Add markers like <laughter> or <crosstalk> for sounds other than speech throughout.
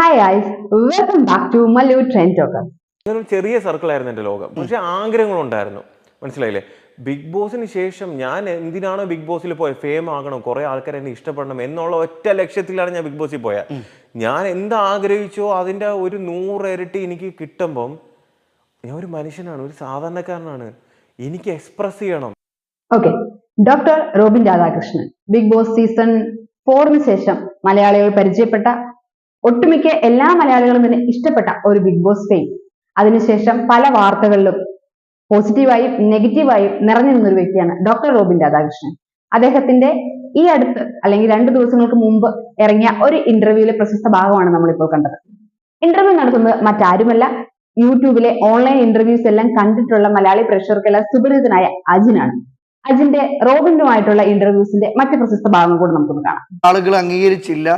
Hi welcome back to Mallu train talker ഇതൊരു ചെറിയ circle ആയിരുന്നു എന്റെ ലോകം. പക്ഷെ ആഗ്രഹങ്ങളുണ്ടായിരുന്നു. മനസ്സിലായില്ലേ? ബിഗ് ബോസിന് ശേഷം ഞാൻ എന്തിനാണ് ബിഗ് ബോസിൽ പോയത് ഫേം ആകണം കുറെ ആൾക്കാർ എന്നെ ഇഷ്ടപ്പെടണം എന്നുള്ള ഒറ്റ ലക്ഷ്യത്തിലാണ് ഞാൻ ബിഗ് ബോസിൽ പോയത് ഞാൻ എന്ത് ആഗ്രഹിച്ചോ അതിന്റെ ഒരു നൂറ് ഇരട്ടി എനിക്ക് കിട്ടുമ്പം ഞാൻ ഒരു മനുഷ്യനാണ് ഒരു സാധാരണക്കാരനാണ്. എനിക്ക് എക്സ്പ്രസ് ചെയ്യണം. Okay doctor Robin Radhakrishnan Bigg Boss season ഫോറിന് ശേഷം മലയാളികൾ പരിചയപ്പെട്ട ഒട്ടുമിക്ക എല്ലാ മലയാളികളും തന്നെ ഇഷ്ടപ്പെട്ട ഒരു ബിഗ് ബോസ് ഫെയിം അതിനുശേഷം പല വാർത്തകളിലും പോസിറ്റീവായും നെഗറ്റീവായും നിറഞ്ഞു നിന്നൊരു വ്യക്തിയാണ് ഡോക്ടർ റോബിൻ രാധാകൃഷ്ണൻ. അദ്ദേഹത്തിന്റെ ഈ അടുത്ത് അല്ലെങ്കിൽ രണ്ട് ദിവസങ്ങൾക്ക് മുമ്പ് ഇറങ്ങിയ ഒരു ഇന്റർവ്യൂവിലെ പ്രശസ്ത ഭാഗമാണ് നമ്മളിപ്പോൾ കണ്ടത്. ഇന്റർവ്യൂ നടത്തുന്നത് മറ്റാരുമല്ല. യൂട്യൂബിലെ ഓൺലൈൻ ഇന്റർവ്യൂസ് എല്ലാം കണ്ടിട്ടുള്ള മലയാളി പ്രേക്ഷകർക്കെല്ലാം സുപരിചിതനായ അജിനാണ്. അജിന്റെ റോബിനുമായിട്ടുള്ള ഇന്റർവ്യൂസിന്റെ മറ്റു പ്രശസ്ത ഭാഗം കൂടെ നമുക്കൊന്ന് കാണാം. ആളുകൾ അംഗീകരിച്ചില്ല.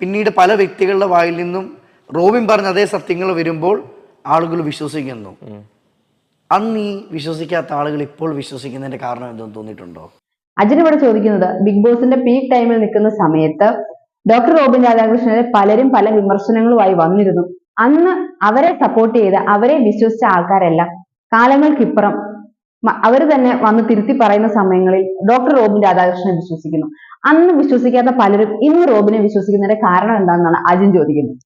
പിന്നീട് പല വ്യക്തികളുടെ വായിൽ നിന്നും റോബിൻ പറഞ്ഞ അതേ സത്യങ്ങൾ വരുമ്പോൾ ആളുകൾ വിശ്വസിക്കുന്നു. അന്ന് ഈ വിശ്വസിക്കാത്ത ആളുകൾ ഇപ്പോൾ വിശ്വസിക്കുന്നതിന്റെ കാരണം എന്തെന്ന് തോന്നിയിട്ടുണ്ടോ? അജിൻ ഇവിടെ ചോദിക്കുന്നത് ബിഗ് ബോസിന്റെ പീക്ക് ടൈമിൽ നിൽക്കുന്ന സമയത്ത് ഡോക്ടർ റോബിൻ രാധാകൃഷ്ണനെ പലരും പല വിമർശനങ്ങളുമായി വന്നിരുന്നു. അന്ന് അവരെ സപ്പോർട്ട് ചെയ്ത് അവരെ വിശ്വസിച്ച ആൾക്കാരെല്ലാം കാലങ്ങൾക്കിപ്പുറം അവർ തന്നെ വന്ന് തിരുത്തി പറയുന്ന സമയങ്ങളിൽ ഡോക്ടർ റോബിൻ രാധാകൃഷ്ണനെ വിശ്വസിക്കുന്നു. അന്ന് വിശ്വസിക്കാത്ത പലരും ഇന്ന് റോബിനെ വിശ്വസിക്കുന്നതിന്റെ കാരണം എന്താണെന്നാണ് അജിൻ ചോദിക്കുന്നത്.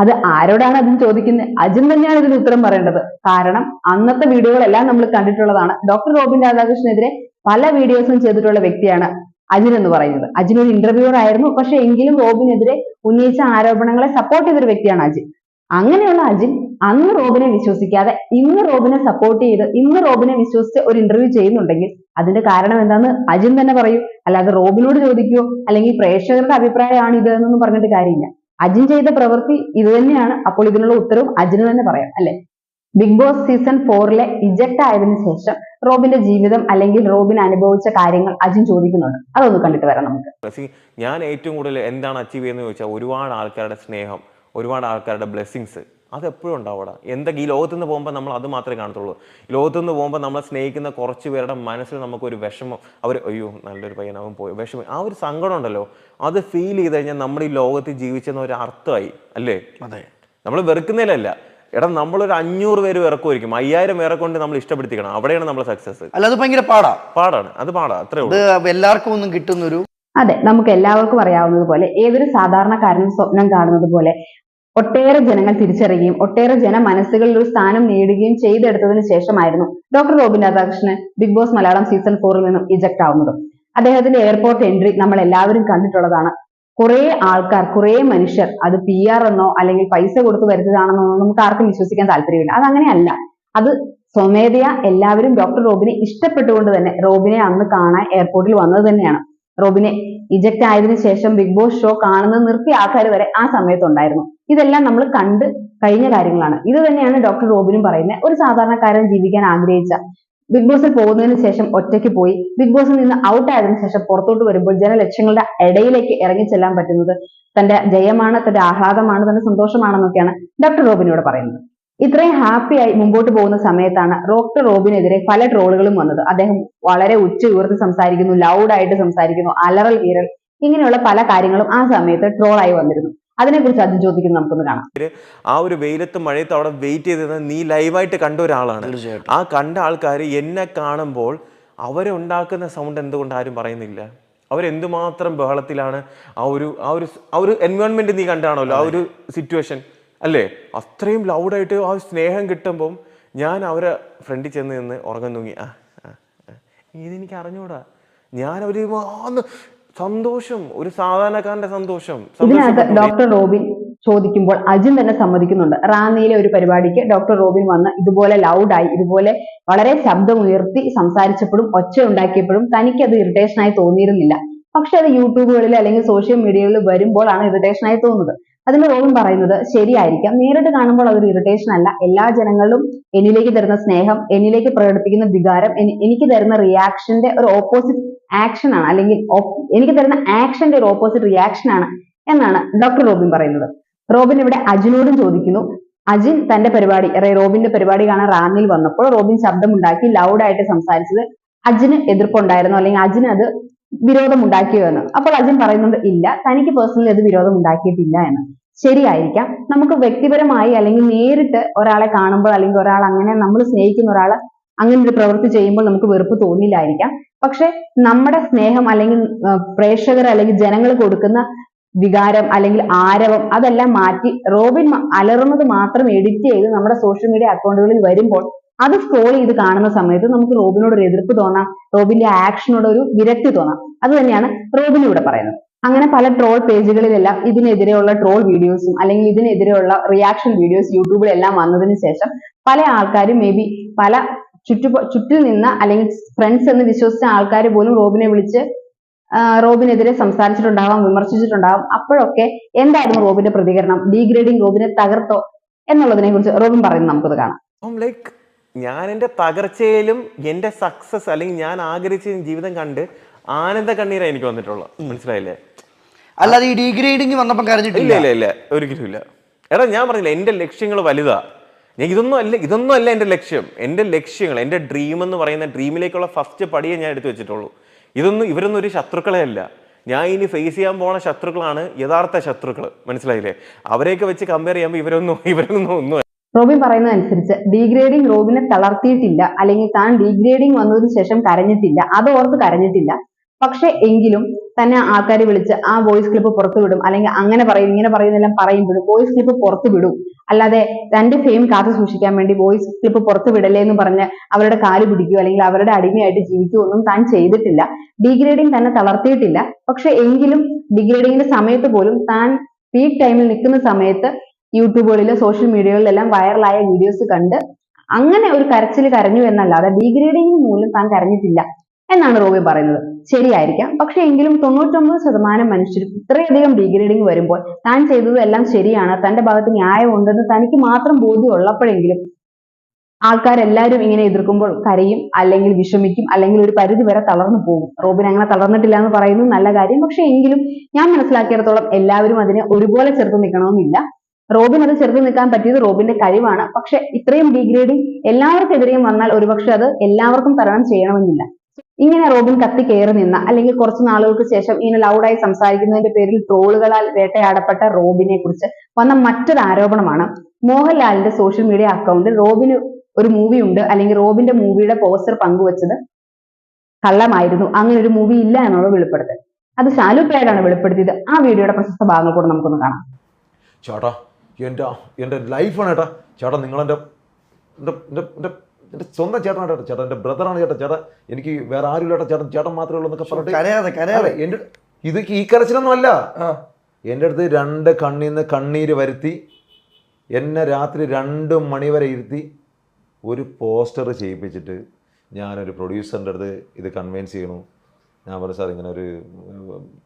അത് ആരോടാണ് അജിൻ ചോദിക്കുന്നത്? അജിൻ തന്നെയാണ് ഇതിന് ഉത്തരം പറയേണ്ടത്. കാരണം അന്നത്തെ വീഡിയോകളെല്ലാം നമ്മൾ കണ്ടിട്ടുള്ളതാണ്. ഡോക്ടർ റോബിൻ രാധാകൃഷ്ണനെതിരെ പല വീഡിയോസും ചെയ്തിട്ടുള്ള വ്യക്തിയാണ് അജിൻ എന്ന് പറയുന്നത്. അജിൻ ഒരു ഇന്റർവ്യൂവർ ആയിരുന്നു. പക്ഷെ എങ്കിലും റോബിനെതിരെ ഉന്നയിച്ച ആരോപണങ്ങളെ സപ്പോർട്ട് ചെയ്തൊരു വ്യക്തിയാണ് അജിൻ. അങ്ങനെയുള്ള അജിൻ അന്ന് റോബിനെ വിശ്വസിക്കാതെ ഇന്ന് റോബിനെ സപ്പോർട്ട് ചെയ്ത് ഇന്ന് റോബിനെ വിശ്വസിച്ച് ഒരു ഇന്റർവ്യൂ ചെയ്യുന്നുണ്ടെങ്കിൽ അതിന്റെ കാരണം എന്താന്ന് അജിൻ തന്നെ പറയൂ. അല്ലാതെ റോബിനോട് ചോദിക്കുകയോ അല്ലെങ്കിൽ പ്രേക്ഷകരുടെ അഭിപ്രായമാണ് ഇത് എന്നൊന്നും പറഞ്ഞിട്ട് കാര്യമില്ല. അജിൻ ചെയ്ത പ്രവൃത്തി ഇത് തന്നെയാണ്. അപ്പോൾ ഇതിനുള്ള ഉത്തരവും അജിന് തന്നെ പറയാം അല്ലെ? ബിഗ് ബോസ് സീസൺ ഫോറിലെ ഇജക്ട് ആയതിനു ശേഷം റോബിന്റെ ജീവിതം അല്ലെങ്കിൽ റോബിൻ അനുഭവിച്ച കാര്യങ്ങൾ അജിൻ ചോദിക്കുന്നുണ്ട്. അതൊന്ന് കണ്ടിട്ട് വരാം നമുക്ക്. ഞാൻ ഏറ്റവും കൂടുതൽ എന്താണ് അച്ചീവ് ചെയ്യുന്നത് ചോദിച്ചാൽ ഒരുപാട് ആൾക്കാരുടെ സ്നേഹം ഒരുപാട് ആൾക്കാരുടെ ബ്ലെസ്സിങ്സ്. അതെപ്പോഴും ഉണ്ടാവും അവിടെ. എന്തൊക്കെ ഈ ലോകത്ത് നിന്ന് പോകുമ്പോൾ നമ്മൾ അത് മാത്രമേ കാണത്തുള്ളൂ. ലോകത്ത് നിന്ന് പോകുമ്പോൾ നമ്മളെ സ്നേഹിക്കുന്ന കുറച്ച് പേരുടെ മനസ്സിൽ നമുക്കൊരു വിഷമം. അവർ അയ്യോ നല്ലൊരു പയ്യനാവും പോയി. വിഷമം. ആ ഒരു സങ്കടം ഉണ്ടല്ലോ. അത് ഫീൽ ചെയ്ത് കഴിഞ്ഞാൽ നമ്മൾ ഈ ലോകത്ത് ജീവിച്ചെന്ന ഒരു അർത്ഥമായി അല്ലേ? അതെ. നമ്മൾ വെറുക്കുന്നതിലല്ല. എടാ നമ്മളൊരു അഞ്ഞൂറ് പേര് ഇറക്കുമായിരിക്കും അയ്യായിരം പേരെ കൊണ്ട് നമ്മൾ ഇഷ്ടപ്പെടുത്തിക്കണം. അവിടെയാണ് നമ്മൾ സക്സസ് അല്ല അത് ഭയങ്കര പാടാ. പാടാണ്. അത് പാടാ. അത്രേ അത് ഉള്ളൂ എല്ലാവർക്കും ഒന്നും കിട്ടുന്നൊരു അതെ നമുക്ക് എല്ലാവർക്കും അറിയാവുന്നത് പോലെ ഏതൊരു സാധാരണക്കാരനും സ്വപ്നം കാണുന്നത് പോലെ ഒട്ടേറെ ജനങ്ങൾ തിരിച്ചറിയുകയും ഒട്ടേറെ ജന മനസ്സുകളിൽ ഒരു സ്ഥാനം നേടുകയും ചെയ്തെടുത്തതിന് ശേഷമായിരുന്നു doctor Robin Radhakrishnan Bigg Boss Malayalam season ഫോറിൽ നിന്നും ഇജക്ട് ആവുന്നത്. അദ്ദേഹത്തിന്റെ എയർപോർട്ട് എൻട്രി നമ്മൾ എല്ലാവരും കണ്ടിട്ടുള്ളതാണ്. കുറെ ആൾക്കാർ കുറെ മനുഷ്യർ അത് പി ആർ എന്നോ അല്ലെങ്കിൽ പൈസ കൊടുത്ത് വരുന്നതാണെന്നോ നമുക്ക് ആർക്കും വിശ്വസിക്കാൻ താല്പര്യമില്ല. അത് അങ്ങനെയല്ല അത് സ്വമേധയാ എല്ലാവരും ഡോക്ടർ റോബിനെ ഇഷ്ടപ്പെട്ടുകൊണ്ട് തന്നെ റോബിനെ അന്ന് കാണാൻ എയർപോർട്ടിൽ വന്നത് തന്നെയാണ്. റോബിനെ ഇജക്ട് ആയതിനു ശേഷം ബിഗ് ബോസ് ഷോ കാണുന്ന നിർത്തിയ ആൾക്കാർ വരെ ആ സമയത്തുണ്ടായിരുന്നു. ഇതെല്ലാം നമ്മൾ കണ്ട് കഴിഞ്ഞ കാര്യങ്ങളാണ്. ഇത് തന്നെയാണ് ഡോക്ടർ റോബിനും പറയുന്നത്. ഒരു സാധാരണക്കാരൻ ജീവിക്കാൻ ആഗ്രഹിച്ച ബിഗ് ബോസിൽ പോകുന്നതിന് ശേഷം ഒറ്റയ്ക്ക് പോയി ബിഗ് ബോസിൽ നിന്ന് ഔട്ട് ആയതിനു ശേഷം പുറത്തോട്ട് വരുമ്പോൾ ജനലക്ഷങ്ങളുടെ ഇടയിലേക്ക് ഇറങ്ങി ചെല്ലാൻ പറ്റുന്നത് തന്റെ ജയമാണ് തന്റെ ആഹ്ലാദമാണ് തന്റെ സന്തോഷമാണെന്നൊക്കെയാണ് ഡോക്ടർ റോബിനോട് പറയുന്നത്. ഇത്രയും ഹാപ്പിയായി മുമ്പോട്ട് പോകുന്ന സമയത്താണ് ഡോക്ടർ റോബിനെതിരെ പല ട്രോളുകളും വന്നത്. അദ്ദേഹം വളരെ ഉച്ച ഉയർത്തി സംസാരിക്കുന്നു ലൗഡായിട്ട് സംസാരിക്കുന്നു അലറൽ വീരൽ ഇങ്ങനെയുള്ള പല കാര്യങ്ങളും ആ സമയത്ത് ട്രോളായി വന്നിരുന്നു. അതിനെക്കുറിച്ച് അത് ചോദിക്കുന്നു നമുക്കൊന്ന് കാണാം. ആ ഒരു വെയിലത്ത് മഴയത്ത് അവിടെ വെയിറ്റ് ചെയ്തത് നീ ലൈവായിട്ട് കണ്ട ഒരാളാണ്. ആ കണ്ട ആൾക്കാർ എന്നെ കാണുമ്പോൾ അവരുണ്ടാക്കുന്ന സൗണ്ട് എന്തുകൊണ്ട് ആരും പറയുന്നില്ല? അവരെന്തുമാത്രം ബഹളത്തിലാണ് ആ ഒരു ആ ഒരു ആ ഒരു എൻവയോൺമെന്റ് നീ കണ്ടാണല്ലോ ആ ഒരു സിറ്റുവേഷൻ അല്ലേ? അത്രയും ലൗഡായിട്ട് ആ സ്നേഹം കിട്ടുമ്പം ഞാൻ അവരെ ഫ്രണ്ടിൽ ചെന്ന് നിന്ന് ഉറങ്ങാൻ തൂങ്ങി. ആ. ഇതെനിക്ക് അറിഞ്ഞൂടാ. ഞാൻ അവർ സന്തോഷം ഒരു സാധാരണക്കാരന്റെ സന്തോഷം ഇതിനകത്ത് ഡോക്ടർ റോബിൻ ചോദിക്കുമ്പോൾ അജിൻ തന്നെ സമ്മതിക്കുന്നുണ്ട്. റാന്നിയിലെ ഒരു പരിപാടിക്ക് ഡോക്ടർ റോബിൻ വന്ന് ഇതുപോലെ ലൗഡായി ഇതുപോലെ വളരെ ശബ്ദം ഉയർത്തി സംസാരിച്ചപ്പോഴും ഒച്ച ഉണ്ടാക്കിയപ്പോഴും തനിക്ക് അത് ഇറിറ്റേഷനായി തോന്നിയിരുന്നില്ല. പക്ഷെ അത് യൂട്യൂബുകളിൽ അല്ലെങ്കിൽ സോഷ്യൽ മീഡിയകളിൽ വരുമ്പോഴാണ് ഇറിറ്റേഷനായി തോന്നുന്നത്. അതിന് റോബിൻ പറയുന്നത് ശരിയായിരിക്കാം. നേരിട്ട് കാണുമ്പോൾ അതൊരു ഇറിറ്റേഷൻ അല്ല. എല്ലാ ജനങ്ങളും എന്നിലേക്ക് തരുന്ന സ്നേഹം എന്നിലേക്ക് പ്രകടിപ്പിക്കുന്ന വികാരം എനിക്ക് തരുന്ന റിയാക്ഷന്റെ ഒരു ഓപ്പോസിറ്റ് ആക്ഷൻ ആണ്. അല്ലെങ്കിൽ എനിക്ക് തരുന്ന ആക്ഷന്റെ ഒരു ഓപ്പോസിറ്റ് റിയാക്ഷൻ ആണ് എന്നാണ് ഡോക്ടർ റോബിൻ പറയുന്നത്. റോബിൻ ഇവിടെ അജിനോടും ചോദിക്കുന്നു. അജിൻ തന്റെ പരിപാടി റോബിന്റെ പരിപാടി കാണാൻ റാമിൽ വന്നപ്പോൾ റോബിൻ ശബ്ദമുണ്ടാക്കി ലൗഡായിട്ട് സംസാരിച്ചത് അജിന് എതിർപ്പുണ്ടായിരുന്നു. അല്ലെങ്കിൽ അജിന് അത് വിരോധം ഉണ്ടാക്കിയോ എന്ന്. അപ്പോൾ അജിൻ പറയുന്നത് ഇല്ല തനിക്ക് പേഴ്സണലി അത് വിരോധം ഉണ്ടാക്കിയിട്ടില്ല എന്ന്. ശരിയായിരിക്കാം. നമുക്ക് വ്യക്തിപരമായി അല്ലെങ്കിൽ നേരിട്ട് ഒരാളെ കാണുമ്പോൾ അല്ലെങ്കിൽ ഒരാൾ അങ്ങനെ നമ്മൾ സ്നേഹിക്കുന്ന ഒരാൾ അങ്ങനെ ഒരു പ്രവൃത്തി ചെയ്യുമ്പോൾ നമുക്ക് വെറുപ്പ് തോന്നില്ലായിരിക്കാം. പക്ഷെ നമ്മുടെ സ്നേഹം അല്ലെങ്കിൽ പ്രേക്ഷകർ അല്ലെങ്കിൽ ജനങ്ങൾ കൊടുക്കുന്ന വികാരം അല്ലെങ്കിൽ ആരവം അതെല്ലാം മാറ്റി റോബിൻ അലറുന്നത് മാത്രം എഡിറ്റ് ചെയ്ത് നമ്മുടെ സോഷ്യൽ മീഡിയ അക്കൗണ്ടുകളിൽ വരുമ്പോൾ അത് സ്ക്രോൾ ചെയ്ത് കാണുന്ന സമയത്ത് നമുക്ക് റോബിനോട് ഒരു എതിർപ്പ് തോന്നാം. റോബിന്റെ ആക്ഷനോട് ഒരു വിരക്തി തോന്നാം. അത് തന്നെയാണ് റോബിൻ ഇവിടെ പറയുന്നത്. അങ്ങനെ പല ട്രോൾ പേജുകളിലെല്ലാം ഇതിനെതിരെയുള്ള ട്രോൾ വീഡിയോസും അല്ലെങ്കിൽ ഇതിനെതിരെയുള്ള റിയാക്ഷൻ വീഡിയോസ് യൂട്യൂബിലെല്ലാം വന്നതിന് ശേഷം പല ആൾക്കാരും മേ ബി പല ചുറ്റു ചുറ്റിൽ നിന്ന് അല്ലെങ്കിൽ ഫ്രണ്ട്സ് എന്ന് വിശ്വസിച്ച ആൾക്കാർ പോലും റോബിനെ വിളിച്ച് റോബിനെതിരെ സംസാരിച്ചിട്ടുണ്ടാവാം വിമർശിച്ചിട്ടുണ്ടാവാം. അപ്പോഴൊക്കെ എന്തായിരുന്നു റോബിന്റെ പ്രതികരണം? ഡീഗ്രേഡിംഗ് റോബിനെ തകർത്തോ എന്നുള്ളതിനെ കുറിച്ച് റോബിൻ പറയുന്നത് നമുക്കത് കാണാം. ലൈക്ക് ഞാൻ എന്റെ തകർച്ചയിലും എന്റെ സക്സസ് അല്ലെങ്കിൽ ഞാൻ ആഗ്രഹിച്ച ജീവിതം കണ്ട് ആനന്ദ കണ്ണീരാണ് എനിക്ക് വന്നിട്ടുള്ളത്. മനസ്സിലായില്ലേ? അല്ലാതെ ഈ ഡിഗ്രേഡിങ് വന്നപ്പം ഇല്ല കരഞ്ഞിട്ടില്ല? ഇല്ല ഇല്ല ഒരിക്കലും ഇല്ല എടാ ഞാൻ പറഞ്ഞില്ല എന്റെ ലക്ഷ്യങ്ങൾ വലുതാ. ഞാൻ ഇതൊന്നും അല്ല ഇതൊന്നും അല്ല എന്റെ ലക്ഷ്യം. എന്റെ ലക്ഷ്യങ്ങൾ എന്റെ ഡ്രീം എന്ന് പറയുന്ന ഡ്രീമിലേക്കുള്ള ഫസ്റ്റ് പടിയെ ഞാൻ എടുത്തു വെച്ചിട്ടുള്ളൂ. ഇതൊന്നും ഇവരൊന്നും ഒരു ശത്രുക്കളെ അല്ല. ഞാൻ ഇനി ഫേസ് ചെയ്യാൻ പോണ ശത്രുക്കളാണ് യഥാർത്ഥ ശത്രുക്കൾ മനസ്സിലായില്ലേ? അവരെയൊക്കെ വെച്ച് കമ്പയർ ചെയ്യുമ്പോൾ ഇവരൊന്നും ഇവരൊന്നും ഒന്നും റോബിൻ പറയുന്നതനുസരിച്ച് ഡീഗ്രേഡിംഗ് റോബിനെ തളർത്തിയിട്ടില്ല. അല്ലെങ്കിൽ താൻ ഡീഗ്രേഡിംഗ് വന്നതിന് ശേഷം കരഞ്ഞിട്ടില്ല. അത് ഓർത്ത് കരഞ്ഞിട്ടില്ല. പക്ഷെ എങ്കിലും തന്നെ ആൾക്കാർ വിളിച്ച് ആ വോയിസ് ക്ലിപ്പ് പുറത്തു വിടും. അല്ലെങ്കിൽ അങ്ങനെ പറയും ഇങ്ങനെ പറയുന്നെല്ലാം പറയുമ്പോഴും വോയിസ് ക്ലിപ്പ് പുറത്തു വിടും. അല്ലാതെ തന്റെ ഫെയിം കാത്തു സൂക്ഷിക്കാൻ വേണ്ടി വോയിസ് ക്ലിപ്പ് പുറത്തു വിടല്ലേ എന്ന് പറഞ്ഞ് അവരുടെ കാൽ പിടിക്കുകയോ അല്ലെങ്കിൽ അവരുടെ അടിമയായിട്ട് ജീവിക്കുകയോ ഒന്നും താൻ ചെയ്തിട്ടില്ല. ഡീഗ്രേഡിംഗ് തന്നെ തളർത്തിയിട്ടില്ല. പക്ഷെ എങ്കിലും ഡിഗ്രേഡിങ്ങിന്റെ സമയത്ത് പോലും താൻ പീക്ക് ടൈമിൽ നിൽക്കുന്ന സമയത്ത് യൂട്യൂബുകളിലോ സോഷ്യൽ മീഡിയകളിലെല്ലാം വൈറലായ വീഡിയോസ് കണ്ട് അങ്ങനെ ഒരു കരച്ചിൽ കരഞ്ഞു എന്നല്ലാതെ ഡീഗ്രേഡിംഗ് മൂലം താൻ കരഞ്ഞിട്ടില്ല എന്നാണ് റോബി പറയുന്നത്. ശരിയായിരിക്കാം. പക്ഷെ എങ്കിലും തൊണ്ണൂറ്റൊമ്പത് ശതമാനം മനുഷ്യർ ഇത്രയധികം ഡീഗ്രേഡിംഗ് വരുമ്പോൾ താൻ ചെയ്തതെല്ലാം ശരിയാണ്. തന്റെ ഭാഗത്ത് ന്യായമുണ്ടെന്ന് തനിക്ക് മാത്രം ബോധ്യം ഉള്ളപ്പോഴെങ്കിലും ആൾക്കാരെല്ലാവരും ഇങ്ങനെ എതിർക്കുമ്പോൾ കരയും അല്ലെങ്കിൽ വിഷമിക്കും അല്ലെങ്കിൽ ഒരു പരിധി വരെ തളർന്നു പോകും. റോബിൻ അങ്ങനെ തളർന്നിട്ടില്ല എന്ന് പറയുന്നത് നല്ല കാര്യം. പക്ഷെ എങ്കിലും ഞാൻ മനസ്സിലാക്കിയിടത്തോളം എല്ലാവരും അതിനെ ഒരുപോലെ ചെറുത്ത് നിൽക്കണമെന്നില്ല. റോബിൻ അത് ചെറുത്ത് നിൽക്കാൻ പറ്റിയത് റോബിന്റെ കഴിവാണ്. പക്ഷെ ഇത്രയും ഡീഗ്രേഡിങ് എല്ലാവർക്കെതിരെയും വന്നാൽ ഒരുപക്ഷെ അത് എല്ലാവർക്കും തരണം ചെയ്യണമെന്നില്ല. ഇങ്ങനെ റോബിൻ കത്തി കയറി നിന്ന അല്ലെങ്കിൽ കുറച്ച് നാളുകൾക്ക് ശേഷം ഇങ്ങനെ ലൗഡായി സംസാരിക്കുന്നതിന്റെ പേരിൽ ട്രോളുകളാൽ വേട്ടയാടപ്പെട്ട റോബിനെ കുറിച്ച് വന്ന മറ്റൊരു ആരോപണമാണ്. മോഹൻലാലിന്റെ സോഷ്യൽ മീഡിയ അക്കൗണ്ടിൽ റോബിന് ഒരു മൂവി ഉണ്ട്. അല്ലെങ്കിൽ റോബിന്റെ മൂവിയുടെ പോസ്റ്റർ പങ്കുവച്ചത് കള്ളമായിരുന്നു. അങ്ങനെ ഒരു മൂവി ഇല്ല എന്നുള്ള വെളിപ്പെടുത്തൽ. അത് ശാലു പേരാണ് വെളിപ്പെടുത്തിയത്. ആ വീഡിയോയുടെ പ്രശസ്ത ഭാഗങ്ങൾ കൂടെ നമുക്കൊന്ന് കാണാം. ചേട്ടാ എന്റെ എന്റെ ലൈഫാണ് ചേട്ടാ ചേട്ടാ നിങ്ങളെന്റെ എന്റെ എന്റെ എന്റെ എന്റെ സ്വന്തം ചേട്ടനാണ് ചേട്ടാ. ചേട്ടാ എന്റെ ബ്രദറാണ് ചേട്ടാ. ചേട്ടാ എനിക്ക് വേറെ ആരും ചേട്ടാ ചേട്ടൻ ചേട്ടൻ മാത്രമേ ഉള്ളൂ എന്നൊക്കെ പറഞ്ഞിട്ട് കരയാതെ എന്റെ ഇത് ഈ കരച്ചിലൊന്നും അല്ല. എന്റെ അടുത്ത് രണ്ട് കണ്ണിൽ നിന്ന് കണ്ണീര് വരുത്തി എന്നെ രാത്രി രണ്ട് മണി വരെ ഇരുത്തി ഒരു പോസ്റ്റർ ചെയ്യിപ്പിച്ചിട്ട് ഞാനൊരു പ്രൊഡ്യൂസറിന്റെ അടുത്ത് ഇത് കൺവിൻസ് ചെയ്യണു. ഞാൻ പറഞ്ഞു സാർ ഇങ്ങനെ ഒരു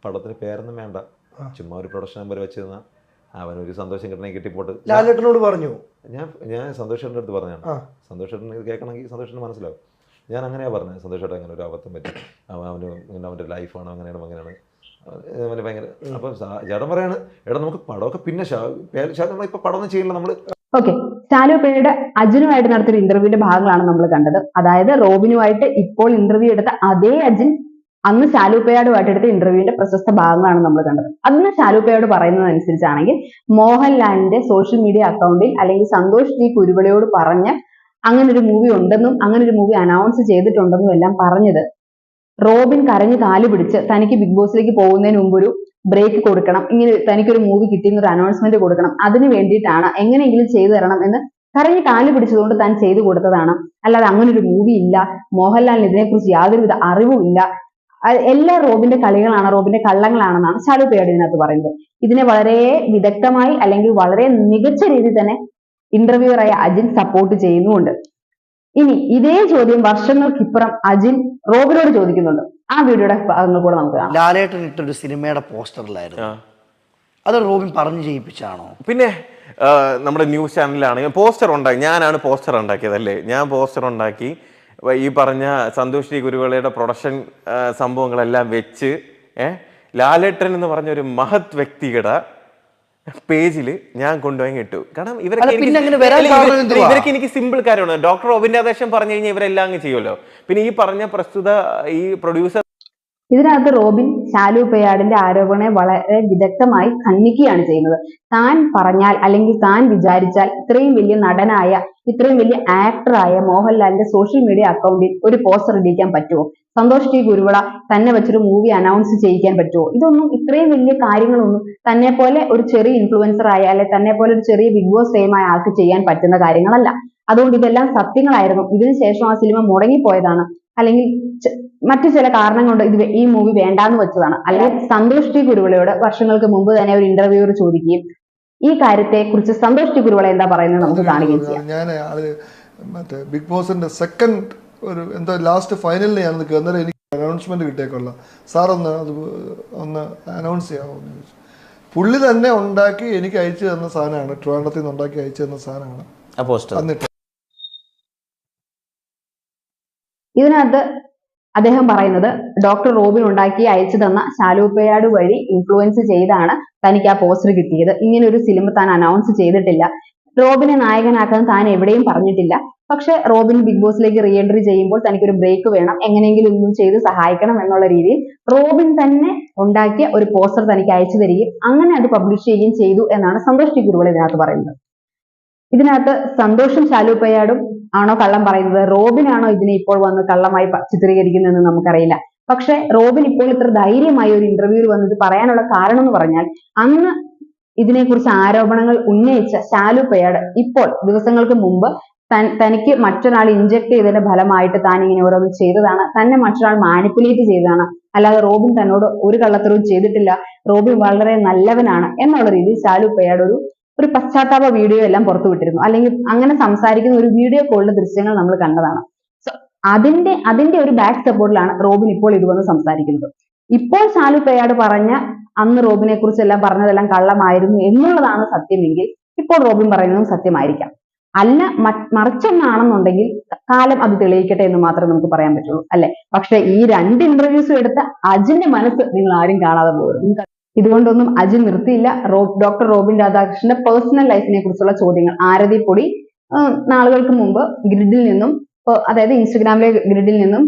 പടത്തിന് പേരൊന്നും വേണ്ട. ചുമ്മാ ഒരു പ്രൊഡക്ഷൻ നമ്പർ വെച്ച് തന്നാൽ അവനൊരു സന്തോഷം കിട്ടി കിട്ടിപ്പോട്ട്. ലാലേട്ടനോട് പറഞ്ഞു. ഞാൻ ഞാൻ സന്തോഷേട്ടന്റെ അടുത്ത് പറഞ്ഞാണ്. സന്തോഷേട്ടൻ ഇത് കേൾക്കണമെങ്കിൽ സന്തോഷേട്ടന് മനസ്സിലാവും. ഞാൻ അങ്ങനെയാണ് പറഞ്ഞത്. സന്തോഷേട്ടൻ അങ്ങനെ ഒരു അബദ്ധം പറ്റി. അവൻ അവന് ഇങ്ങനെ അവന്റെ ലൈഫാണ് അങ്ങനെയാണ് അങ്ങനെയാണ് അവന് ഭയങ്കര അപ്പം ചേട്ടൻ പറയാണ് എടാ നമുക്ക് പടമൊക്കെ പിന്നെ നമ്മളിപ്പോൾ പടമൊന്നും ചെയ്യില്ല നമ്മൾ ഓക്കെ. ഷാലു പേരുടെ അജിനുമായിട്ട് നടത്തിയ ഇന്റർവ്യൂവിന്റെ ഭാഗങ്ങളാണ് നമ്മൾ കണ്ടത്. അതായത് റോബിനുമായിട്ട് ഇപ്പോൾ ഇന്റർവ്യൂ എടുത്ത അതേ അജിൻ അന്ന് ശാലുപ്പയോടുമായിട്ട് എടുത്ത ഇന്റർവ്യൂവിന്റെ പ്രശസ്ത ഭാഗങ്ങളാണ് നമ്മൾ കണ്ടത്. അന്ന് ശാലൂപ്പയോട് പറയുന്നത് അനുസരിച്ചാണെങ്കിൽ മോഹൻലാലിന്റെ സോഷ്യൽ മീഡിയ അക്കൗണ്ടിൽ അല്ലെങ്കിൽ സന്തോഷ് ജി കുരുവിളയോട് പറഞ്ഞ് അങ്ങനെ ഒരു മൂവി ഉണ്ടെന്നും അങ്ങനെ ഒരു മൂവി അനൗൺസ് ചെയ്തിട്ടുണ്ടെന്നും എല്ലാം പറഞ്ഞത് റോബിൻ കരഞ്ഞു കാൽ പിടിച്ച് തനിക്ക് ബിഗ് ബോസിലേക്ക് പോകുന്നതിന് മുമ്പ് ഒരു ബ്രേക്ക് കൊടുക്കണം. ഇങ്ങനെ തനിക്കൊരു മൂവി കിട്ടിയെന്ന് ഒരു അനൗൺസ്മെന്റ് കൊടുക്കണം. അതിന് വേണ്ടിയിട്ടാണ് എങ്ങനെയെങ്കിലും ചെയ്തു തരണം എന്ന് കരഞ്ഞു കാൽ പിടിച്ചതുകൊണ്ട് താൻ ചെയ്തു കൊടുത്തതാണ്. അല്ലാതെ അങ്ങനെ ഒരു മൂവി ഇല്ല. മോഹൻലാലിന് ഇതിനെക്കുറിച്ച് യാതൊരുവിധ അറിവും ഇല്ല. അഹ് എല്ലാ റോബിന്റെ കളികളാണ് റോബിന്റെ കള്ളങ്ങളാണെന്നാണ് ശാലു പേടി ഇതിനകത്ത് പറയുന്നത്. ഇതിനെ വളരെ വിദഗ്ധമായി അല്ലെങ്കിൽ വളരെ മികച്ച രീതിയിൽ തന്നെ ഇന്റർവ്യൂറായ അജിൻ സപ്പോർട്ട് ചെയ്യുന്നുമുണ്ട്. ഇനി ഇതേ ചോദ്യം വർഷങ്ങൾക്കിപ്പുറം അജിൻ റോബിനോട് ചോദിക്കുന്നുണ്ട്. ആ വീഡിയോയുടെ ഭാഗങ്ങൾ കൂടെ നമുക്ക് കാണാം. ലാലേട്ടൻ ഇട്ടൊരു സിനിമയുടെ പോസ്റ്ററിലായിരുന്നു. അത് റോബിൻ പറഞ്ഞു ചെയ്യിപ്പിച്ചാണോ? പിന്നെ നമ്മുടെ ന്യൂസ് ചാനലിലാണ് പോസ്റ്റർ ഉണ്ടാക്കി ഞാനാണ് പോസ്റ്റർ ഉണ്ടാക്കിയത് അല്ലേ? ഞാൻ പോസ്റ്റർ ഉണ്ടാക്കി ഈ പറഞ്ഞ സന്തോഷ് ശ്രീ ഗുരുവിളയുടെ പ്രൊഡക്ഷൻ സംഭവങ്ങളെല്ലാം വെച്ച് ഏ ലാലേട്ടൻ എന്ന് പറഞ്ഞ ഒരു മഹത് വ്യക്തിയുടെ പേജിൽ ഞാൻ കൊണ്ടുപോയി ഇട്ടു. കാരണം ഇവരൊക്കെ? ഇവരൊക്കെ എനിക്ക് സിമ്പിൾ കാര്യമാണ്. ഡോക്ടർ ഒബിന്റെ ആദേശം പറഞ്ഞു കഴിഞ്ഞാൽ ഇവരെല്ലാം അങ്ങ് ചെയ്യുമല്ലോ. പിന്നെ ഈ പറഞ്ഞ പ്രസ്തുത ഈ പ്രൊഡ്യൂസർ ഇതിനകത്ത് റോബിൻ ശാലു പെയ്യാടിന്റെ ആരോപണത്തെ വളരെ വിദഗ്ധമായി ഖണ്ഡിക്കുകയാണ് ചെയ്യുന്നത്. താൻ പറഞ്ഞാൽ അല്ലെങ്കിൽ താൻ വിചാരിച്ചാൽ ഇത്രയും വലിയ നടനായ ഇത്രയും വലിയ ആക്ടറായ മോഹൻലാലിന്റെ സോഷ്യൽ മീഡിയ അക്കൗണ്ടിൽ ഒരു പോസ്റ്റർ ഇടിക്കാൻ പറ്റുമോ? സന്തോഷ് ടി ഗുരുവിള തന്നെ വെച്ചൊരു മൂവി അനൗൺസ് ചെയ്യിക്കാൻ പറ്റുമോ ഇതൊന്നും ഇത്രയും വലിയ കാര്യങ്ങളൊന്നും തന്നെ പോലെ ഒരു ചെറിയ ഇൻഫ്ലുവൻസർ ആയ അല്ലെ തന്നെ പോലെ ഒരു ചെറിയ ബിഗ് ബോസ് ഫെയിമായ ആൾക്ക് ചെയ്യാൻ പറ്റുന്ന കാര്യങ്ങളല്ല. അതുകൊണ്ട് ഇതെല്ലാം സത്യങ്ങളായിരുന്നു. ഇതിനു ശേഷം ആ സിനിമ മുടങ്ങിപ്പോയതാണ്. അല്ലെങ്കിൽ മറ്റു ചില കാരണം കൊണ്ട് ഇത് ഈ മൂവി വേണ്ടാന്ന് വെച്ചതാണ്. അല്ലെങ്കിൽ സന്തോഷ് ടി ഗുരുവിളയോട് വർഷങ്ങൾക്ക് മുമ്പ് തന്നെ ഒരു ഇന്റർവ്യൂവർ ചോദിക്കുകയും ഈ കാര്യത്തെ കുറിച്ച് സന്തോഷ് ടി ഗുരുവിള എന്താ പറയുന്നത് നമുക്ക് കാണുകയും ചെയ്യാം. ഞാൻ മറ്റേ ബിഗ് ബോസിന്റെ സെക്കൻഡ് ഒരു എന്താ ലാസ്റ്റ് ഫൈനലിൽ ഞാൻ നിൽക്കുക അന്നേരം എനിക്ക് അനൗൺസ്മെന്റ് കിട്ടിയേക്കുള്ള സാർ ഒന്ന് അത് ഒന്ന് അനൗൺസ് ചെയ്യാമോ എന്ന് ചോദിച്ചു. പുള്ളി തന്നെ ഉണ്ടാക്കി എനിക്ക് അയച്ചു തന്ന സാധനമാണ്. ട്രിവാൻഡ്രത്തിൽ നിന്ന് ഉണ്ടാക്കി അയച്ചു തന്ന സാധനമാണ്. ആ പോസ്റ്റർ എന്നിട്ട് ഇതിനകത്ത് അദ്ദേഹം പറയുന്നത് ഡോക്ടർ റോബിൻ ഉണ്ടാക്കി അയച്ചു തന്ന ശാലൂപ്പയാട് വഴി ഇൻഫ്ലുവൻസ് ചെയ്താണ് തനിക്ക് ആ പോസ്റ്റർ കിട്ടിയത്. ഇങ്ങനെ ഒരു സിനിമ താൻ അനൗൺസ് ചെയ്തിട്ടില്ല. റോബിനെ നായകനാക്കാൻ താൻ എവിടെയും പറഞ്ഞിട്ടില്ല. പക്ഷെ റോബിൻ ബിഗ് ബോസിലേക്ക് റീ എൻട്രി ചെയ്യുമ്പോൾ തനിക്കൊരു ബ്രേക്ക് വേണം. എങ്ങനെയെങ്കിലും ഒന്നും ചെയ്ത് സഹായിക്കണം എന്നുള്ള രീതിയിൽ റോബിൻ തന്നെ ഉണ്ടാക്കിയ ഒരു പോസ്റ്റർ തനിക്ക് അയച്ചു തരികയും അങ്ങനെ അത് പബ്ലിഷ് ചെയ്യുകയും ചെയ്തു എന്നാണ് സന്തോഷ് ടി കുരുവൾ ഇതിനകത്ത് പറയുന്നത്. ഇതിനകത്ത് സന്തോഷം ശാലുപ്പയ്യാടും ആണോ കള്ളം പറയുന്നത്? റോബിനാണോ ഇതിനെ ഇപ്പോൾ വന്ന് കള്ളമായി ചിത്രീകരിക്കുന്നതെന്ന് നമുക്കറിയില്ല. പക്ഷെ റോബിൻ ഇപ്പോൾ ഇത്ര ധൈര്യമായി ഒരു ഇന്റർവ്യൂവിൽ വന്നത് പറയാനുള്ള കാരണം എന്ന് പറഞ്ഞാൽ അന്ന് ഇതിനെക്കുറിച്ച് ആരോപണങ്ങൾ ഉന്നയിച്ച ശാലു ഇപ്പോൾ ദിവസങ്ങൾക്ക് മുമ്പ് തനിക്ക് മറ്റൊരാൾ ഇഞ്ചക്ട് ചെയ്തതിന്റെ ഫലമായിട്ട് താൻ ഇങ്ങനെ ഓരോന്ന് ചെയ്തതാണ്. തന്നെ മറ്റൊരാൾ മാനിപ്പുലേറ്റ് ചെയ്തതാണ്. അല്ലാതെ റോബിൻ തന്നോട് ഒരു കള്ളത്തരവും ചെയ്തിട്ടില്ല. റോബിൻ വളരെ നല്ലവനാണ് എന്നുള്ള രീതിയിൽ ശാലു പെയാട് ഒരു ഒരു പശ്ചാത്താപ വീഡിയോ എല്ലാം പുറത്തു വിട്ടിരുന്നു. അല്ലെങ്കിൽ അങ്ങനെ സംസാരിക്കുന്ന ഒരു വീഡിയോ കോളിന്റെ ദൃശ്യങ്ങൾ നമ്മൾ കണ്ടതാണ്. സോ അതിന്റെ അതിന്റെ ഒരു ബാക്ക് സപ്പോർട്ടിലാണ് റോബിൻ ഇപ്പോൾ ഇത് വന്ന് സംസാരിക്കുന്നത്. ഇപ്പോൾ ശാലു പെയാട് പറഞ്ഞ അന്ന് റോബിനെ കുറിച്ചെല്ലാം പറഞ്ഞതെല്ലാം കള്ളമായിരുന്നു എന്നുള്ളതാണ് സത്യമെങ്കിൽ ഇപ്പോൾ റോബിൻ പറയുന്നതും സത്യമായിരിക്കാം. അല്ല മറിച്ചൊന്നാണെന്നുണ്ടെങ്കിൽ കാലം അത് തെളിയിക്കട്ടെ എന്ന് മാത്രമേ നമുക്ക് പറയാൻ പറ്റുള്ളൂ അല്ലെ? പക്ഷെ ഈ രണ്ട് ഇന്റർവ്യൂസും എടുത്ത അജിന്റെ മനസ്സ് നിങ്ങൾ ആരും കാണാതെ പോകും ഇതുകൊണ്ടൊന്നും അജിൻ നിർത്തിയില്ല. റോ ഡോക്ടർ റോബിൻ രാധാകൃഷ്ണന്റെ പേഴ്സണൽ ലൈഫിനെ കുറിച്ചുള്ള ചോദ്യങ്ങൾ. ആരതി പൊടി നാളുകൾക്ക് മുമ്പ് ഗ്രിഡിൽ നിന്നും അതായത് ഇൻസ്റ്റഗ്രാമിലെ ഗ്രിഡിൽ നിന്നും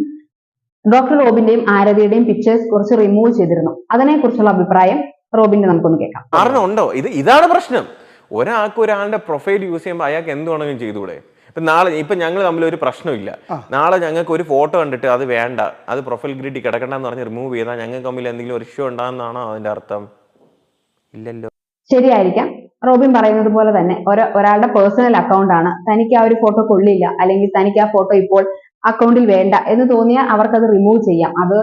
ഡോക്ടർ റോബിന്റെയും ആരതിയുടെയും പിക്ചേഴ്സ് കുറച്ച് റിമൂവ് ചെയ്തിരുന്നു. അതിനെ കുറിച്ചുള്ള അഭിപ്രായം റോബിന്റെ നമുക്കൊന്ന് കേൾക്കാം. കാരണം ഉണ്ടോ? ഇത് ഇതാണ് പ്രശ്നം. ഒരാൾക്ക് ഒരാളുടെ പ്രൊഫൈൽ യൂസ് ചെയ്യുമ്പോൾ അയാൾക്ക് എന്ത് വേണമെങ്കിലും ചെയ്തുകൂടെ? ഇപ്പൊ നാളെ ഇപ്പൊ ഞങ്ങൾ തമ്മിൽ ഒരു പ്രശ്നമില്ല. നാളെ ഞങ്ങൾക്ക് ഒരു ഫോട്ടോ കണ്ടിട്ട് അത് വേണ്ട. അത് പ്രൊഫൈൽ ഗ്രിഡിൽ കിടക്കണ്ടെന്ന് പറഞ്ഞ് റിമൂവ് ചെയ്താൽ ഞങ്ങൾക്ക് തമ്മിൽ എന്തെങ്കിലും ഒരു ഇഷ്യൂ ഉണ്ടാകുന്നതാണോ അതിന്റെ അർത്ഥം? ഇല്ലല്ലോ. ശരിയായിരിക്കാം. റോബിൻ പറയുന്നത് പോലെ തന്നെ ഒരാളുടെ പേഴ്സണൽ അക്കൗണ്ട് ആണ്. തനിക്ക് ആ ഒരു ഫോട്ടോ കൊള്ളില്ല അല്ലെങ്കിൽ തനിക്ക് ആ ഫോട്ടോ ഇപ്പോൾ അക്കൗണ്ടിൽ വേണ്ട എന്ന് തോന്നിയാൽ അവർക്കത് റിമൂവ് ചെയ്യാം. അത്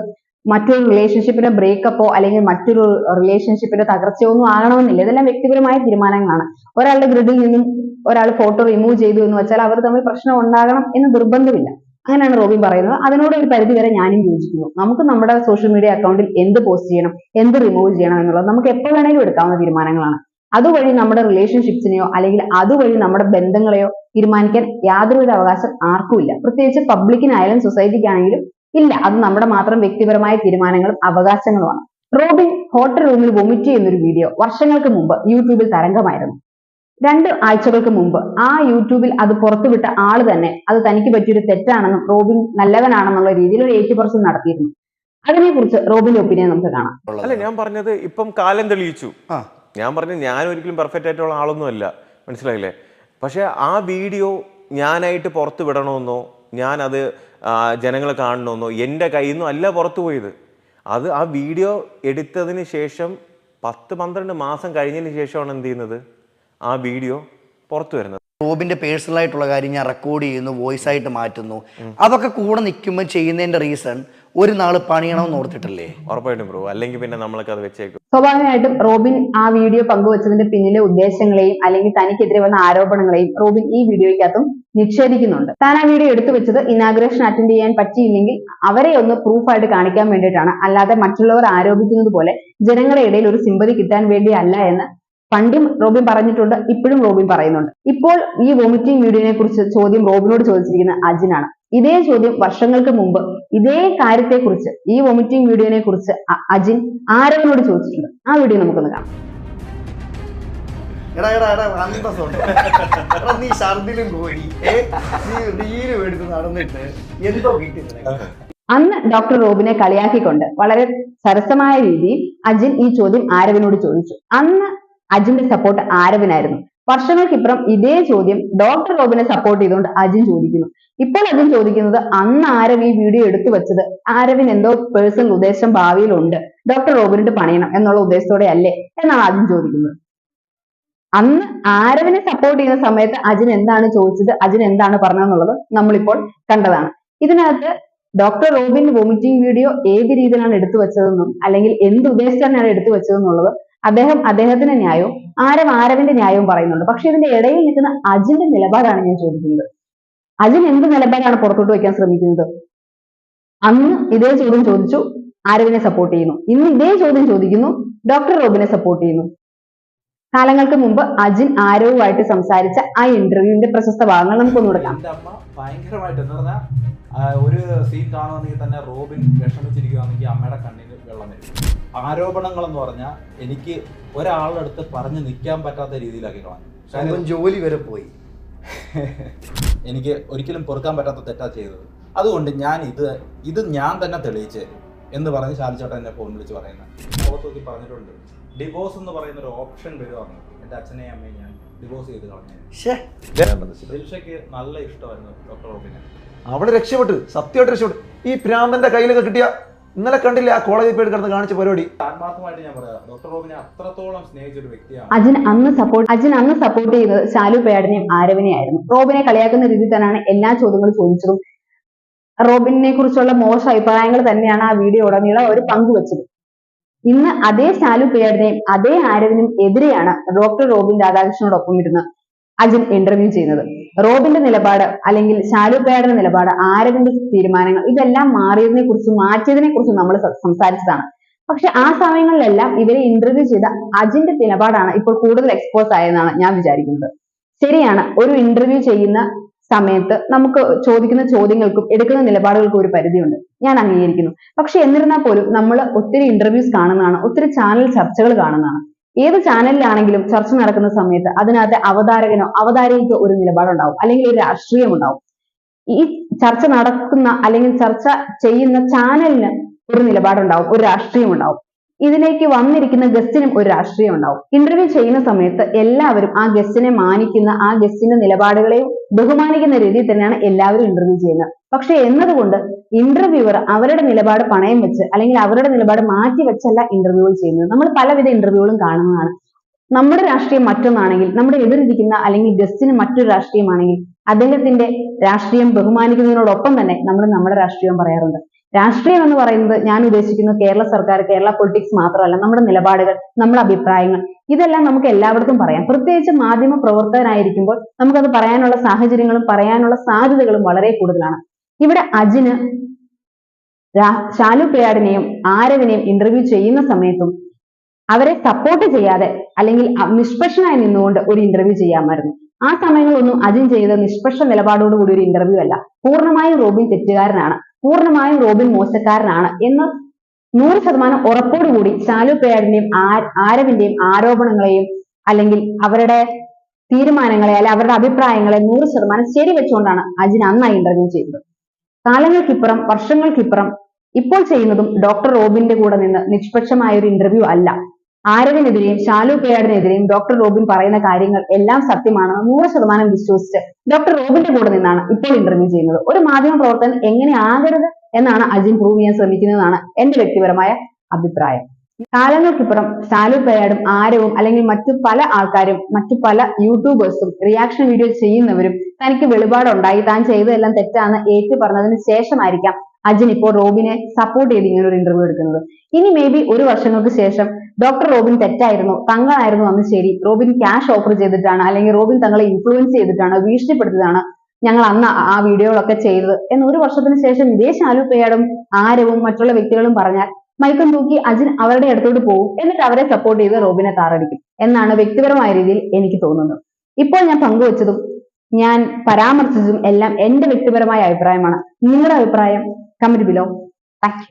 മറ്റൊരു റിലേഷൻഷിപ്പിന്റെ ബ്രേക്കപ്പോ അല്ലെങ്കിൽ മറ്റൊരു റിലേഷൻഷിപ്പിന്റെ തകർച്ചയോ ഒന്നും ആകണമെന്നില്ല. ഇതെല്ലാം വ്യക്തിപരമായ തീരുമാനങ്ങളാണ്. ഒരാളുടെ ഗ്രിഡിൽ നിന്നും ഒരാൾ ഫോട്ടോ റിമൂവ് ചെയ്തു എന്ന് വെച്ചാൽ അവർ തമ്മിൽ പ്രശ്നം ഉണ്ടാകണം എന്ന് നിർബന്ധമില്ല. അങ്ങനെയാണ് റോബിൻ പറയുന്നത്. അതിനോട് ഒരു പരിധി വരെ ഞാനും യോജിക്കുന്നു. നമുക്ക് നമ്മുടെ സോഷ്യൽ മീഡിയ അക്കൗണ്ടിൽ എന്ത് പോസ്റ്റ് ചെയ്യണം എന്ത് റിമൂവ് ചെയ്യണം എന്നുള്ളത് നമുക്ക് എപ്പോൾ വേണമെങ്കിലും എടുക്കാവുന്ന തീരുമാനങ്ങളാണ്. അതുവഴി നമ്മുടെ റിലേഷൻഷിപ്സിനെയോ അല്ലെങ്കിൽ അതുവഴി നമ്മുടെ ബന്ധങ്ങളെയോ തീരുമാനിക്കാൻ യാതൊരുവിധ അവകാശം ആർക്കുമില്ല പ്രത്യേകിച്ച് പബ്ലിക്കിനായാലും സൊസൈറ്റിക്കാണെങ്കിലും ഇല്ല. അത് നമ്മുടെ മാത്രം വ്യക്തിപരമായ തീരുമാനങ്ങളും അവകാശങ്ങളുമാണ്. റോബിൻ ഹോട്ടൽ റൂമിൽ വൊമിറ്റ് ചെയ്യുന്നൊരു വീഡിയോ വർഷങ്ങൾക്ക് മുമ്പ് യൂട്യൂബിൽ തരംഗമായിരുന്നു. രണ്ട് ആഴ്ചകൾക്ക് മുമ്പ് ആ യൂട്യൂബിൽ അത് പുറത്തുവിട്ട ആൾ തന്നെ അത് തനിക്ക് പറ്റിയൊരു തെറ്റാണെന്നും റോബിൻ നല്ലവനാണെന്നുള്ള രീതിയിൽ ഒരു ഏറ്റുപറച്ചിൽ നടത്തിയിരുന്നു. അതിനെക്കുറിച്ച് റോബിന്റെ ഒപ്പീനിയൻ നമുക്ക് കാണാം. അല്ല ഞാൻ പറഞ്ഞത് ഇപ്പം കാലം തെളിയിച്ചു. ആ. ഞാൻ പറഞ്ഞ് ഞാൻ ഒരിക്കലും പെർഫെക്റ്റ് ആയിട്ടുള്ള ആളൊന്നും അല്ല മനസ്സിലായില്ലേ? പക്ഷേ ആ വീഡിയോ ഞാനായിട്ട് പുറത്ത് വിടണമെന്നോ ഞാനത് ജനങ്ങൾ കാണണമെന്നോ എന്റെ കയ്യിൽ നിന്നും അല്ല പുറത്തു പോയത്. അത് ആ വീഡിയോ എടുത്തതിന് ശേഷം പത്ത് പന്ത്രണ്ട് മാസം കഴിഞ്ഞതിന് ശേഷമാണ് എന്ത് ചെയ്യുന്നത്? ആ വീഡിയോ പുറത്തു വരുന്നത്. റോബിന്റെ പേഴ്സണൽ ആയിട്ടുള്ള കാര്യം ഞാൻ റെക്കോർഡ് ചെയ്യുന്നു വോയിസ് ആയിട്ട് മാറ്റുന്നു. അതൊക്കെ കൂടെ നിൽക്കുമ്പോൾ ചെയ്യുന്നതിന്റെ റീസൺ ഒരു നാൾ പണിയണമെന്ന് ഓർത്തിട്ടല്ലേ? ഉറപ്പായിട്ടും ബ്രോ. അല്ലെങ്കിൽ പിന്നെ നമ്മൾക്ക് അത് വെച്ചേക്കും. സ്വാഭാവികമായിട്ടും റോബിൻ ആ വീഡിയോ പങ്കുവച്ചതിന്റെ പിന്നിലെ ഉദ്ദേശങ്ങളെയും അല്ലെങ്കിൽ തനിക്കെതിരെ വന്ന ആരോപണങ്ങളെയും റോബിൻ ഈ വീഡിയോയ്ക്കകത്തും നിക്ഷേപിക്കുന്നുണ്ട്. താൻ ആ വീഡിയോ എടുത്തു വെച്ചത് ഇനാഗ്രേഷൻ അറ്റൻഡ് ചെയ്യാൻ പറ്റിയില്ലെങ്കിൽ അവരെ ഒന്ന് പ്രൂഫായിട്ട് കാണിക്കാൻ വേണ്ടിയിട്ടാണ്. അല്ലാതെ മറ്റുള്ളവർ ആരോപിക്കുന്നത് പോലെ ജനങ്ങളുടെ ഇടയിൽ ഒരു സിമ്പതി കിട്ടാൻ വേണ്ടി അല്ല എന്ന് പണ്ടും റോബിൻ പറഞ്ഞിട്ടുണ്ട് ഇപ്പോഴും റോബിൻ പറയുന്നുണ്ട്. ഇപ്പോൾ ഈ വോമിറ്റിംഗ് വീഡിയോനെ കുറിച്ച് ചോദ്യം റോബിനോട് ചോദിച്ചിരിക്കുന്ന അജിനാണ്. ഇതേ ചോദ്യം വർഷങ്ങൾക്ക് മുമ്പ് ഇതേ കാര്യത്തെക്കുറിച്ച് ഈ വോമിറ്റിംഗ് വീഡിയോനെ കുറിച്ച് അജിൻ ആരവനോട് ചോദിച്ചിട്ടുണ്ട്. ആ വീഡിയോ നമുക്കൊന്ന് കാണാം. എടാ എടാ എടാ അന്തസ്സുണ്ട് എടാ നീ ഛർദിലും ഏ നീ റീൽ എടുത്ത് നടന്നിട്ട് എന്തോ കിട്ടി അന്ന് ഡോക്ടർ റോബിനെ കളിയാക്കിക്കൊണ്ട് വളരെ സരസമായ രീതിയിൽ അജിൻ ഈ ചോദ്യം ആരവിനോട് ചോദിച്ചു. അന്ന് അജിന്റെ സപ്പോർട്ട് ആരവിനായിരുന്നു. വർഷങ്ങൾക്കിപ്പുറം ഇതേ ചോദ്യം ഡോക്ടർ റോബിനെ സപ്പോർട്ട് ചെയ്തുകൊണ്ട് അജിൻ ചോദിക്കുന്നു. ഇപ്പോൾ അജിൻ ചോദിക്കുന്നത് അന്ന് ആരവ് ഈ വീഡിയോ എടുത്തു വെച്ചത്? ആരവിന് എന്തോ പേഴ്സണൽ ഉദ്ദേശം ഭാവിയിലുണ്ട്. ഡോക്ടർ റോബിനിട്ട് പണിയണം എന്നുള്ള ഉദ്ദേശത്തോടെ അല്ലേ? എന്നാണ് അജിൻ ചോദിക്കുന്നത്. അന്ന് ആരവിനെ സപ്പോർട്ട് ചെയ്യുന്ന സമയത്ത് അജിൻ എന്താണ് ചോദിച്ചത്? അജിൻ എന്താണ് പറഞ്ഞതെന്നുള്ളത് നമ്മളിപ്പോൾ കണ്ടതാണ്. ഇതിനകത്ത് ഡോക്ടർ റോബിൻ വോമിറ്റിംഗ് വീഡിയോ ഏത് രീതിയിലാണ് എടുത്തു വെച്ചതെന്നും അല്ലെങ്കിൽ എന്ത് ഉദ്ദേശിച്ചാണ് എടുത്തു വെച്ചതെന്നുള്ളത് അദ്ദേഹം അദ്ദേഹത്തിന്റെ ന്യായവും ആരവ് ആരവിന്റെ ന്യായവും പറയുന്നുണ്ട്. പക്ഷെ ഇതിന്റെ ഇടയിൽ നിൽക്കുന്ന അജിന്റെ നിലപാടാണ് ഞാൻ ചോദിക്കുന്നത്. അജിൻ എന്ത് നിലപാടാണ് പുറത്തോട്ട് വയ്ക്കാൻ ശ്രമിക്കുന്നത്? അന്ന് ഇതേ ചോദ്യം ചോദിച്ചു ആരവിനെ സപ്പോർട്ട് ചെയ്യുന്നു. ഇന്ന് ഇതേ ചോദ്യം ചോദിക്കുന്നു ഡോക്ടർ റോബിനെ സപ്പോർട്ട് ചെയ്യുന്നു. കാലങ്ങൾക്ക് മുമ്പ് അജിൻ ആരവുമായിട്ട് സംസാരിച്ച ആ ഇന്റർവ്യൂവിന്റെ പ്രശസ്ത ഭാഗങ്ങൾ നമുക്ക് കൊടുക്കാം ഭയങ്കരമായിട്ട് എന്ന് പറഞ്ഞാൽ ഒരു സീൻ കാണുവാണെങ്കിൽ തന്നെ റോബിൻ വിഷമിച്ചിരിക്കുകയാണെങ്കിൽ അമ്മയുടെ കണ്ണിൽ വെള്ളം വരും. ആരോപണങ്ങൾ എന്ന് പറഞ്ഞാൽ എനിക്ക് ഒരാളുടെ അടുത്ത് പറഞ്ഞു നിൽക്കാൻ പറ്റാത്ത രീതിയിലാക്കി കളഞ്ഞു. ജോലി വരെ പോയി. <laughs> എനിക്ക് ഒരിക്കലും പൊറുക്കാൻ പറ്റാത്ത തെറ്റാ ചെയ്തത്. അതുകൊണ്ട് ഞാൻ ഇത് ഇത് ഞാൻ തന്നെ തെളിയിച്ച് എന്ന് പറഞ്ഞ് ശാലിച്ചോട്ടൻ എന്നെ ഫോൺ വിളിച്ച് പറയുന്നത് പറഞ്ഞിട്ടുണ്ട്. ഡിവോഴ്സ് എന്ന് പറയുന്ന ഒരു ഓപ്ഷൻ വരുവാണ് എന്റെ അച്ഛനെയും അമ്മയും ഞാൻ ഡിവോഴ്സ് ചെയ്ത് കളഞ്ഞു. ദിൽഷയ്ക്ക് നല്ല ഇഷ്ടമായിരുന്നു ഡോക്ടർ റോബിനെ അവിടെ രക്ഷപ്പെട്ടു. സത്യമായിട്ട് രക്ഷപ്പെട്ടു. ഈ പ്രാന്തന്റെ കയ്യിലൊക്കെ കിട്ടിയ ഇന്നലെ കണ്ടില്ല ആ കോളേജിൽ പോയി കിടന്ന് കാണിച്ച പരിപാടി? ആത്മാർത്ഥമായിട്ട് ഞാൻ പറയാം. ഡോക്ടർ റോബിനെ അത്രത്തോളം സ്നേഹിച്ച ഒരു വ്യക്തിയാണ്. അജിൻ അന്ന് സപ്പോർട്ട് അജിൻ അന്ന് സപ്പോർട്ട് ചെയ്തത് ശാലു പേടനെയും ആരവിനെ ആയിരുന്നു. റോബിനെ കളിയാക്കുന്ന രീതിയിൽ തന്നെയാണ് എല്ലാ ചോദ്യങ്ങളും ചോദിച്ചതും. റോബിനെ കുറിച്ചുള്ള മോശം അഭിപ്രായങ്ങൾ തന്നെയാണ് ആ വീഡിയോ ഉടനീളം അവർ പങ്കുവച്ചത്. ഇന്ന് അതേ പേടിനെയും അതേ ആരവിനും എതിരെയാണ് ഡോക്ടർ റോബിൻ രാധാകൃഷ്ണനോടൊപ്പം ഇരുന്ന് അജിൻ ഇന്റർവ്യൂ ചെയ്യുന്നത്. റോബിന്റെ നിലപാട് അല്ലെങ്കിൽ ശാലു പേരുടെ നിലപാട് ആരവിന്റെ തീരുമാനങ്ങൾ ഇതെല്ലാം മാറിയതിനെ കുറിച്ചും മാറ്റിയതിനെ കുറിച്ചും നമ്മൾ സംസാരിച്ചതാണ്. പക്ഷെ ആ സമയങ്ങളിലെല്ലാം ഇവരെ ഇന്റർവ്യൂ ചെയ്ത അജിന്റെ നിലപാടാണ് ഇപ്പോൾ കൂടുതൽ എക്സ്പോസ് ആയെന്നാണ് ഞാൻ വിചാരിക്കുന്നത്. ശരിയാണ് ഒരു ഇന്റർവ്യൂ ചെയ്യുന്ന സമയത്ത് നമുക്ക് ചോദിക്കുന്ന ചോദ്യങ്ങൾക്കും എടുക്കുന്ന നിലപാടുകൾക്കും ഒരു പരിധിയുണ്ട്. ഞാൻ അംഗീകരിക്കുന്നു. പക്ഷെ എന്നിരുന്നാൽ പോലും നമ്മൾ ഒത്തിരി ഇന്റർവ്യൂസ് കാണുന്നതാണ് ഒത്തിരി ചാനൽ ചർച്ചകൾ കാണുന്നതാണ്. ഏത് ചാനലിലാണെങ്കിലും ചർച്ച നടക്കുന്ന സമയത്ത് അതിനകത്ത് അവതാരകനോ അവതാരകയ്ക്കോ ഒരു നിലപാടുണ്ടാവും. അല്ലെങ്കിൽ ഒരു രാഷ്ട്രീയം ഉണ്ടാവും. ഈ ചർച്ച നടക്കുന്ന അല്ലെങ്കിൽ ചർച്ച ചെയ്യുന്ന ചാനലിന് ഒരു നിലപാടുണ്ടാവും ഒരു രാഷ്ട്രീയം ഉണ്ടാവും. ഇതിലേക്ക് വന്നിരിക്കുന്ന ഗസ്റ്റിനും ഒരു രാഷ്ട്രീയം ഉണ്ടാവും. ഇന്റർവ്യൂ ചെയ്യുന്ന സമയത്ത് എല്ലാവരും ആ ഗസ്റ്റിനെ മാനിക്കുന്ന ആ ഗസ്റ്റിന്റെ നിലപാടുകളെയും ബഹുമാനിക്കുന്ന രീതിയിൽ തന്നെയാണ് എല്ലാവരും ഇന്റർവ്യൂ ചെയ്യുന്നത്. പക്ഷെ എന്നതുകൊണ്ട് ഇന്റർവ്യൂവർ അവരുടെ നിലപാട് പണയം വെച്ച് അല്ലെങ്കിൽ അവരുടെ നിലപാട് മാറ്റി വെച്ചല്ല ഇന്റർവ്യൂകൾ ചെയ്യുന്നത്. നമ്മൾ പലവിധ ഇന്റർവ്യൂകളും കാണുന്നതാണ്. നമ്മുടെ രാഷ്ട്രീയം മറ്റൊന്നാണെങ്കിൽ നമ്മുടെ എതിരിരിക്കുന്ന അല്ലെങ്കിൽ ഗസ്റ്റിന് മറ്റൊരു രാഷ്ട്രീയമാണെങ്കിൽ അദ്ദേഹത്തിന്റെ രാഷ്ട്രീയം ബഹുമാനിക്കുന്നതിനോടൊപ്പം തന്നെ നമ്മൾ നമ്മുടെ രാഷ്ട്രീയം പറയാറുണ്ട്. രാഷ്ട്രീയം എന്ന് പറയുന്നത് ഞാൻ ഉദ്ദേശിക്കുന്നത് കേരള സർക്കാർ കേരള പൊളിറ്റിക്സ് മാത്രമല്ല നമ്മുടെ നിലപാടുകൾ നമ്മുടെ അഭിപ്രായങ്ങൾ. ഇതെല്ലാം നമുക്ക് എല്ലാവർക്കും പറയാം. പ്രത്യേകിച്ച് മാധ്യമ പ്രവർത്തകനായിരിക്കുമ്പോൾ നമുക്കത് പറയാനുള്ള സാഹചര്യങ്ങളും പറയാനുള്ള സാധ്യതകളും വളരെ കൂടുതലാണ്. ഇവിടെ അജിന് ശാലു പിള്ളാടിനെയും ആരവിനെയും ഇന്റർവ്യൂ ചെയ്യുന്ന സമയത്തും അവരെ സപ്പോർട്ട് ചെയ്യാതെ അല്ലെങ്കിൽ നിഷ്പക്ഷനായി നിന്നുകൊണ്ട് ഒരു ഇന്റർവ്യൂ ചെയ്യാമായിരുന്നു. ആ സമയങ്ങളൊന്നും അജിൻ ചെയ്ത നിഷ്പക്ഷ നിലപാടോടുകൂടി ഒരു ഇന്റർവ്യൂ അല്ല. പൂർണമായും റോബിൻ തെറ്റുകാരനാണ്. പൂർണമായും റോബിൻ മോശക്കാരനാണ് എന്ന് നൂറ് ശതമാനം ഉറപ്പോടുകൂടി ശാലു പേയാടിന്റെയും ആരവിന്റെയും ആരോപണങ്ങളെയും അല്ലെങ്കിൽ അവരുടെ തീരുമാനങ്ങളെ അല്ലെ അവരുടെ അഭിപ്രായങ്ങളെ നൂറ് ശതമാനം ശരി വെച്ചുകൊണ്ടാണ് അജിൻ അന്ന് ആ ഇന്റർവ്യൂ ചെയ്തത്. കാലങ്ങൾക്കിപ്പുറം വർഷങ്ങൾക്കിപ്പുറം ഇപ്പോൾ ചെയ്യുന്നതും ഡോക്ടർ റോബിന്റെ കൂടെ നിന്ന് നിഷ്പക്ഷമായ ഒരു ഇന്റർവ്യൂ അല്ല. ആരവിനെതിരെയും ശാലു പേയാടിനെതിരെയും ഡോക്ടർ റോബിൻ പറയുന്ന കാര്യങ്ങൾ എല്ലാം സത്യമാണെന്ന് നൂറ് ശതമാനം വിശ്വസിച്ച് ഡോക്ടർ റോബിന്റെ കൂടെ നിന്നാണ് ഇപ്പോൾ ഇന്റർവ്യൂ ചെയ്യുന്നത്. ഒരു മാധ്യമ പ്രവർത്തകൻ എങ്ങനെ ആകരുത് എന്നാണ് അജിൻ പ്രൂവ് ചെയ്യാൻ ശ്രമിക്കുന്നതെന്നാണ് എന്റെ വ്യക്തിപരമായ അഭിപ്രായം. കാലങ്ങൾക്കിപ്പുറം ശാലു പേയാടും ആരവും അല്ലെങ്കിൽ മറ്റു പല ആൾക്കാരും മറ്റു പല യൂട്യൂബേഴ്സും റിയാക്ഷൻ വീഡിയോ ചെയ്യുന്നവരും തനിക്ക് വെളിപാടുണ്ടായി. താൻ ചെയ്തതെല്ലാം തെറ്റാന്ന് ഏറ്റു പറഞ്ഞതിന് ശേഷമായിരിക്കാം അജിൻ ഇപ്പോൾ റോബിനെ സപ്പോർട്ട് ചെയ്ത് ഇങ്ങനെ ഒരു ഇന്റർവ്യൂ എടുക്കുന്നത്. ഇനി മേ ബി ഒരു വർഷങ്ങൾക്ക് ശേഷം ഡോക്ടർ റോബിൻ തെറ്റായിരുന്നു തങ്ങളായിരുന്നു അന്ന് ശരി. റോബിൻ ക്യാഷ് ഓഫർ ചെയ്തിട്ടാണ് അല്ലെങ്കിൽ റോബിൻ തങ്ങളെ ഇൻഫ്ലുവൻസ് ചെയ്തിട്ടാണ് ഭീഷണിപ്പെടുത്തിയതാണ് ഞങ്ങൾ അന്ന് ആ- വീഡിയോകളൊക്കെ ചെയ്തത്. എന്ന് ഒരു വർഷത്തിന് ശേഷം ഇതേ ശാലു പേയാടും ആരവും മറ്റുള്ള വ്യക്തികളും പറഞ്ഞാൽ മൈക്കം തൂക്കി അജിൻ അവരുടെ അടുത്തോട്ട് പോകും എന്നിട്ട് അവരെ സപ്പോർട്ട് ചെയ്ത് റോബിനെ താറടിക്കും എന്നാണ് വ്യക്തിപരമായ രീതിയിൽ എനിക്ക് തോന്നുന്നത്. ഇപ്പോൾ ഞാൻ പങ്കുവച്ചതും ഞാൻ പരാമർശിച്ചതും എല്ലാം എന്റെ വ്യക്തിപരമായ അഭിപ്രായമാണ്. നിങ്ങളുടെ അഭിപ്രായം കമന്റ് ബിലോ താങ്ക്